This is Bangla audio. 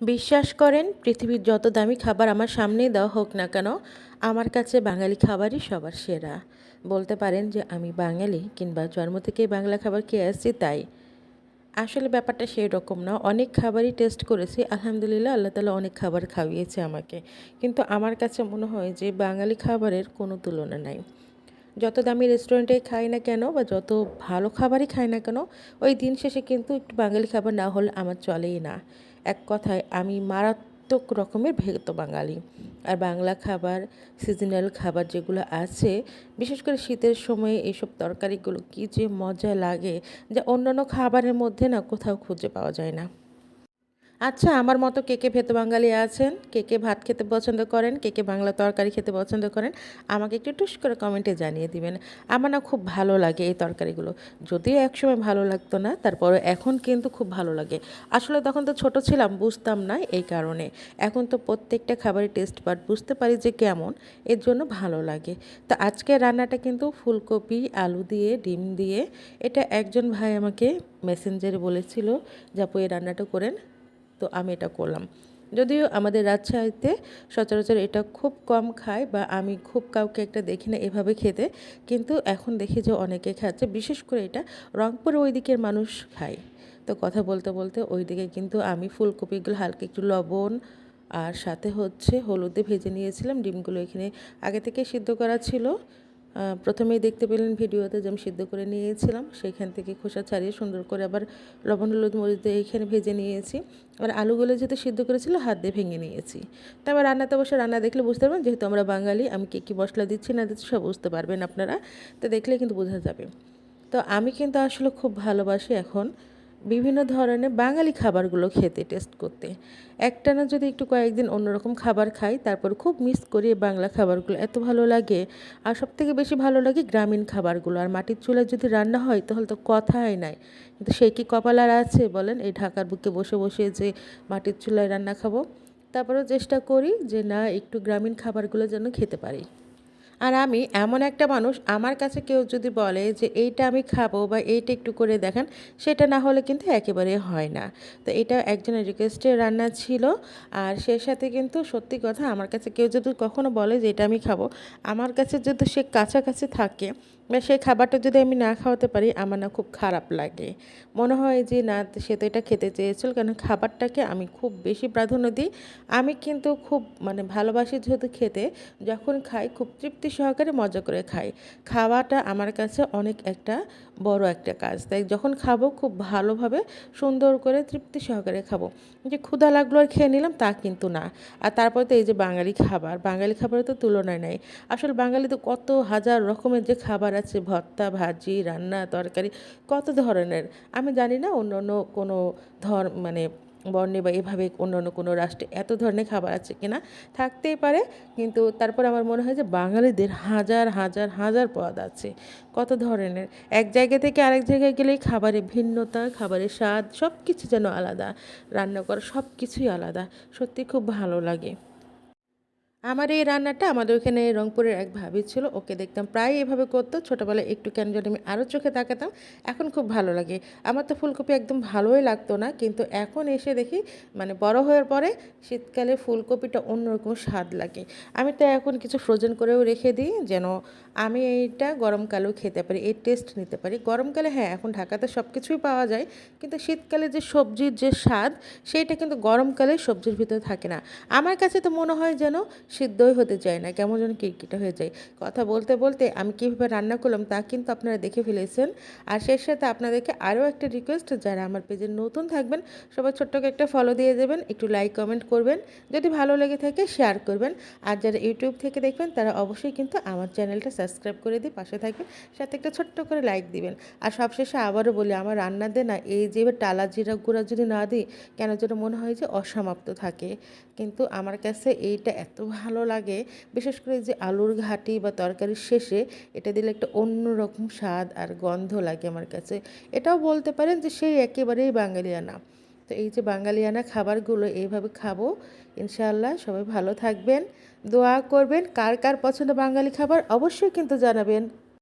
বিশ্বাস করেন, পৃথিবীর যত দামি খাবার আমার সামনেই দেওয়া হোক না কেন, আমার কাছে বাঙালি খাবারই সবার সেরা। বলতে পারেন যে আমি বাঙালি কিংবা জন্ম থেকেই বাংলা খাবার খেয়ে আসছি তাই। আসলে ব্যাপারটা সেই রকম না। অনেক খাবারই টেস্ট করেছি, আলহামদুলিল্লাহ আল্লাহ তালা অনেক খাবার খাওয়িয়েছে আমাকে। কিন্তু আমার কাছে মনে হয় যে বাঙালি খাবারের কোনো তুলনা নাই। যত দামি রেস্টুরেন্টে খাই না কেন বা যত ভালো খাবারই খাই না কেন, ওই দিন শেষে কিন্তু একটু বাঙালি খাবার না হলে আমার চলেই না। এক কথায়, আমি মারাত্মক রকমের ভেগত বাঙালি। আর বাংলা খাবার সিজনাল খাবার যেগুলো আছে, বিশেষ করে শীতের সময়ে এইসব তরকারিগুলো কী যে মজা লাগে, যা অন্যান্য খাবারের মধ্যে না কোথাও খুঁজে পাওয়া যায় না। আচ্ছা আমার মতো কে কে ভেত বাঙালি আছেন? কে কে ভাত খেতে পছন্দ করেন? কে কে বাংলা তরকারি খেতে পছন্দ করেন? আমাকে একটু টুস করে কমেন্টে জানিয়ে দিবেন। আমার না খুব ভালো লাগে এই তরকারিগুলো। যদিও একসময় ভালো লাগতো না তারপরে এখন কিন্তু খুব ভালো লাগে। আসলে তখন তো ছোট ছিলাম, বুঝতাম না এই কারণে। এখন তো প্রত্যেকটা খাবারের টেস্ট বাট বুঝতে পারি যে কেমন, এর জন্য ভালো লাগে। তো আজকে রান্নাটা কিন্তু ফুলকপি, আলু দিয়ে, ডিম দিয়ে, এটা একজন ভাই আমাকে মেসেঞ্জারে বলেছিল যে, আপু, এই রান্নাটা করেন। তো আমি এটা করলাম। যদিও আমাদের রাজশাহীতে সচরাচর এটা খুব কম খায় বা আমি খুব কাউকে একটা দেখি না এভাবে খেতে, কিন্তু এখন দেখি যে অনেকে খাচ্ছে, বিশেষ করে এটা রংপুরে ওই দিকের মানুষ খায়। তো কথা বলতে বলতে ওই দিকে কিন্তু আমি ফুলকপিগুলো হালকা একটু লবণ আর সাথে হচ্ছে হলুদে ভেজে নিয়েছিলাম, ডিমগুলো এখানে আগে থেকে সিদ্ধ করা ছিল। প্রথমেই দেখতে পেলেন ভিডিওতে যে আমি সিদ্ধ করে নিয়েছিলাম সেখান থেকে খোসা ছাড়িয়ে সুন্দর করে আবার লবণ হলুদ মরিচ দিয়ে এখানে ভেজে নিয়েছি। আর আলুগুলো যেহেতু সিদ্ধ করেছিল হাত দিয়ে ভেঙে নিয়েছি। তারপর রান্নাতে বসে রান্না দেখলে বুঝতে পারবেন, যেহেতু আমরা বাঙালি, আমি কী কী মশলা দিচ্ছি না দিচ্ছি সব বুঝতে পারবেন আপনারা। তো দেখলে কিন্তু বোঝা যাবে। তো আমি কিন্তু আসলে খুব ভালোবাসি এখন বিভিন্ন ধরনের বাঙালি খাবারগুলো খেতে টেস্ট করতে। একটা না যদি একটু কয়েকদিন অন্যরকম খাবার খাই, তারপর খুব মিস করি বাংলা খাবারগুলো, এত ভালো লাগে। আর সব থেকে বেশি ভালো লাগে গ্রামীণ খাবারগুলো। আর মাটির চুলায় যদি রান্না হয়, তাহলে তো কথাই নাই। কিন্তু সেই কি কপাল আর আছে, বলেন? এই ঢাকার বুকে বসে বসে যে মাটির চুলায় রান্না খাব। তারপরেও চেষ্টা করি যে না, একটু গ্রামীণ খাবারগুলো যেন খেতে পারি। আর আমি এমন একটা মানুষ, আমার কাছে কেউ যদি বলে যে এইটা আমি খাব বা এইটা একটু করে দেখান, সেটা না হলে কিন্তু একেবারে হয় না। তো এটা একজনের রিকোয়েস্টের রান্না ছিল আর সে সাথে কিন্তু সত্যি কথা আমার কাছে কেউ যদি কখনো বলে যে এটা আমি খাব, আমার কাছে যদি সে কাছাকাছি থাকে বা সেই খাবারটা যদি আমি না খাওয়াতে পারি, আমার না খুব খারাপ লাগে। মনে হয় যে না, সে তো এটা খেতে চেয়েছিল কেন খাবারটাকে আমি খুব বেশি প্রাধান্য দিই। আমি কিন্তু খুব মানে ভালোবাসি যেহেতু খেতে, যখন খাই খুব তৃপ্তি সহকারে মজা করে খাই। খাওয়াটা আমার কাছে অনেক একটা বড় একটা কাজ। তাই যখন খাব খুব ভালোভাবে সুন্দর করে তৃপ্তি সহকারে খাব। যে ক্ষুধা লাগল আর খেয়ে নিলাম তা কিন্তু না। আর তারপরে তো এই যে বাঙালি খাবার, বাঙালি খাবারের তো তুলনায় নাই। আসলে বাঙালি তো কত হাজার রকমের যে খাবার আছে, ভর্তা, ভাজি, রান্না, তরকারি, কত ধরনের। আমি জানি না অন্য অন্য কোনো ধর মানে বর্ণে বা এভাবে অন্য অন্য কোনো রাষ্ট্রে এত ধরনের খাবার আছে কিনা থাকতেই পারে। কিন্তু তারপর আমার মনে হয় যে বাঙালিদের হাজার হাজার হাজার পদ আছে। কত ধরনের? এক জায়গা থেকে আরেক জায়গায় গেলেই খাবারের ভিন্নতা, খাবারের স্বাদ সব কিছু যেন আলাদা। রান্না করা সব কিছুই আলাদা। সত্যি খুব ভালো লাগে। আমার এই রান্নাটা আমাদের ওখানে রংপুরের এক ভাবি ছিল, ওকে দেখতাম প্রায় এভাবে করতো। ছোটোবেলায় একটু কেন যদি আমি আরও চোখে তাকাতাম, এখন খুব ভালো লাগে। আমার তো ফুলকপি একদম ভালোই লাগতো না, কিন্তু এখন এসে দেখি মানে বড় হওয়ার পরে শীতকালে ফুলকপিটা অন্যরকম স্বাদ লাগে। আমি তো এখন কিছু ফ্রোজেন করেও রেখে দিই, যেন আমি এইটা গরমকালেও খেতে পারি, এই টেস্ট নিতে পারি। গরমকালে হ্যাঁ এখন ঢাকাতে সব কিছুই পাওয়া যায়, কিন্তু শীতকালে যে সবজির যে স্বাদ, সেইটা কিন্তু গরমকালে সবজির ভিতরে থাকে না। আমার কাছে তো মনে হয় যেন সিদ্ধই হতে চায় না, কেমন যেন কিরকিটা হয়ে যায়। কথা বলতে বলতে আমি কীভাবে রান্না করলাম তা কিন্তু আপনারা দেখে ফেলেছেন। আর সেই সাথে আপনাদেরকে আরও একটা রিকোয়েস্ট যারা আমার পেজে নতুন থাকবেন, সবাই ছোট্ট একটা ফলো দিয়ে দেবেন, একটু লাইক কমেন্ট করবেন। যদি ভালো লেগে থাকে শেয়ার করবেন। আর যারা ইউটিউব থেকে দেখবেন, তারা অবশ্যই কিন্তু আমার চ্যানেলটা সাবস্ক্রাইব করে দিয়ে পাশে থাকবেন, সাথে একটা ছোট্ট করে লাইক দিবেন। আর সবশেষে আবারও বলি, আমার রান্না দে না এই যে টালা জিরা গুঁড়া যদি না দিই, কেন যেন মনে হয় যে অসমাপ্ত থাকে। কিন্তু আমার কাছে এইটা এত ভালো লাগে। বিশেষ করে যে আলুর ঘাটি বা তরকারির শেষে এটা দিলে একটা অন্যরকম স্বাদ আর গন্ধ লাগে আমার কাছে। এটাও বলতে পারেন যে সেই একেবারেই বাঙালিয়ানা। তো এই যে বাঙালিয়ানা খাবারগুলো এইভাবে খাব, ইনশাআল্লাহ সবাই ভালো থাকবেন। দোয়া করবেন, কার কার পছন্দ বাঙালি খাবার অবশ্যই কিন্তু জানাবেন।